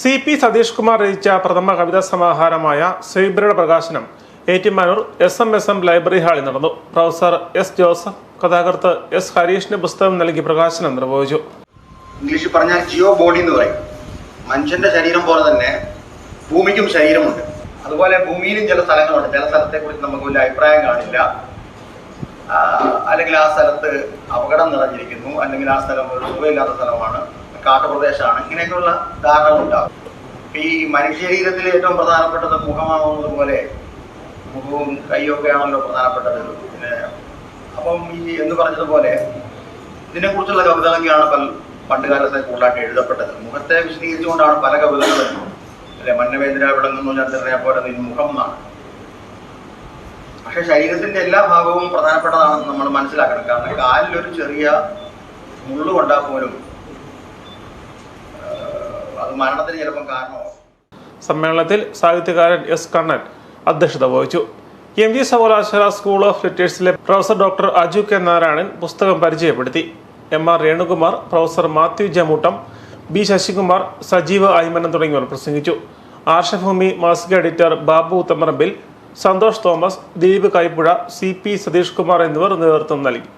C P Satheesh Kumar രചിച്ച പ്രഥമ കവിതാ സമാഹാരമായ സൈബ്രയുടെ പ്രകാശനം Ettumanoor S M S M library ഹാളിൽ നടന്നു. പ്രൊഫസർ എസ് ജോസഫ് കഥാകൃത്ത് എസ് ഹരീഷിന് പുസ്തകം നൽകി പ്രകാശനം നിർവഹിച്ചു. ഇംഗ്ലീഷിൽ പറഞ്ഞാൽ ജിയോ ബോഡി എന്ന് പറയും. മനുഷ്യന്റെ ശരീരം പോലെ തന്നെ ഭൂമിക്കും ശരീരമുണ്ട്. അതുപോലെ ഭൂമിയിലും ചില സ്ഥലങ്ങളുണ്ട്. ചില സ്ഥലത്തെ കുറിച്ച് നമുക്ക് വലിയ അഭിപ്രായം കാണില്ല. അല്ലെങ്കിൽ ആ സ്ഥലത്ത് അപകടം നിറഞ്ഞിരിക്കുന്നു. അല്ലെങ്കിൽ ആ സ്ഥലം ഒരു സുഖമില്ലാത്ത സ്ഥലമാണ്. കാട്ടുപ്രദേശമാണ്. ഇങ്ങനെയൊക്കെയുള്ള ധാരണകളുണ്ടാകും ഉണ്ടാകും. ഈ മനുഷ്യ ശരീരത്തിൽ ഏറ്റവും പ്രധാനപ്പെട്ടത് മുഖമാവുന്നത് പോലെ മുഖവും കൈയൊക്കെ ആണല്ലോ പ്രധാനപ്പെട്ടത്. പിന്നെ അപ്പം ഈ എന്ന് പറഞ്ഞതുപോലെ ഇതിനെക്കുറിച്ചുള്ള കവിതകളൊക്കെയാണ് പല പണ്ടുകാലത്ത് കൂടുതലായിട്ട് എഴുതപ്പെട്ടത്. മുഖത്തെ വിശദീകരിച്ചുകൊണ്ടാണ് പല കവിതകളും അല്ലെ മന്നവേന്ദ്ര വിളങ്ങുന്നു ചന്ദ്രനെ പോലെ നിൻ മുഖം എന്നാണ് പക്ഷെ ശരീരത്തിന്റെ എല്ലാ ഭാഗവും പ്രധാനപ്പെട്ടതാണെന്ന് നമ്മൾ മനസ്സിലാക്കണം. കാരണം കാലിലൊരു ചെറിയ മുള്ളുകൊണ്ടാ പോലും അത് മരണത്തിന് ചിലപ്പം കാരണമാവും. സമ്മേളനത്തിൽ സാഹിത്യകാരൻ എസ് കണ്ണൻ അധ്യക്ഷത വഹിച്ചു. എം ജി സർവകലാശാല school of ലിറ്റേഴ്സിലെ professor doctor Aju K Narayanan പുസ്തകം പരിചയപ്പെടുത്തി. M R Renukumar professor Mathew Jamoottam B Sasikumar Sajeev Aimanan തുടങ്ങിയവർ പ്രസംഗിച്ചു. ആർഷഭൂമി മാസിക editor Babu Uthamarambil Santhosh Thomas Dileep Kaippuzha C P Satheesh Kumar എന്നിവർ നേതൃത്വം നൽകി.